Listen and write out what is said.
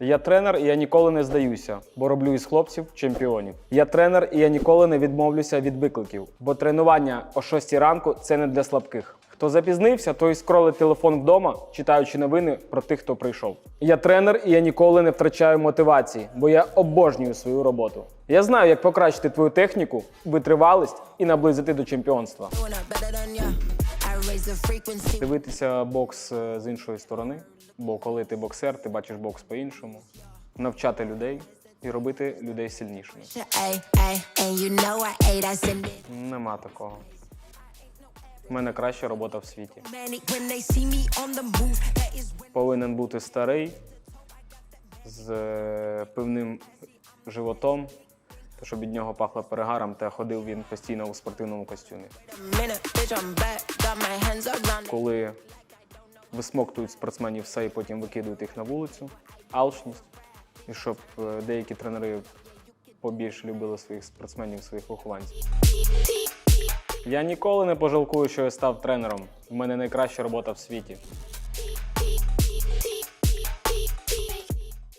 Я тренер, і я ніколи не здаюся, бо роблю із хлопців чемпіонів. Я тренер, і я ніколи не відмовлюся від викликів, бо тренування о 6 ранку це не для слабких. Хто запізнився, той скролить телефон вдома, читаючи новини про тих, хто прийшов. Я тренер, і я ніколи не втрачаю мотивації, бо я обожнюю свою роботу. Я знаю, як покращити твою техніку, витривалість і наблизити до чемпіонства. Дивитися бокс е, з іншої сторони, бо коли ти боксер, ти бачиш бокс по-іншому, навчати людей і робити людей сильнішими. Нема такого. У мене краща робота в світі. Повинен бути старий з е, пивним животом, щоб від нього пахло перегаром, та ходив він постійно у спортивному костюмі. Коли висмоктують спортсменів все і потім викидують їх на вулицю, алчність, і щоб е, деякі тренери побільше любили своїх спортсменів, своїх вихованців. Я ніколи не пожалкую, що я став тренером. У мене найкраща робота в світі.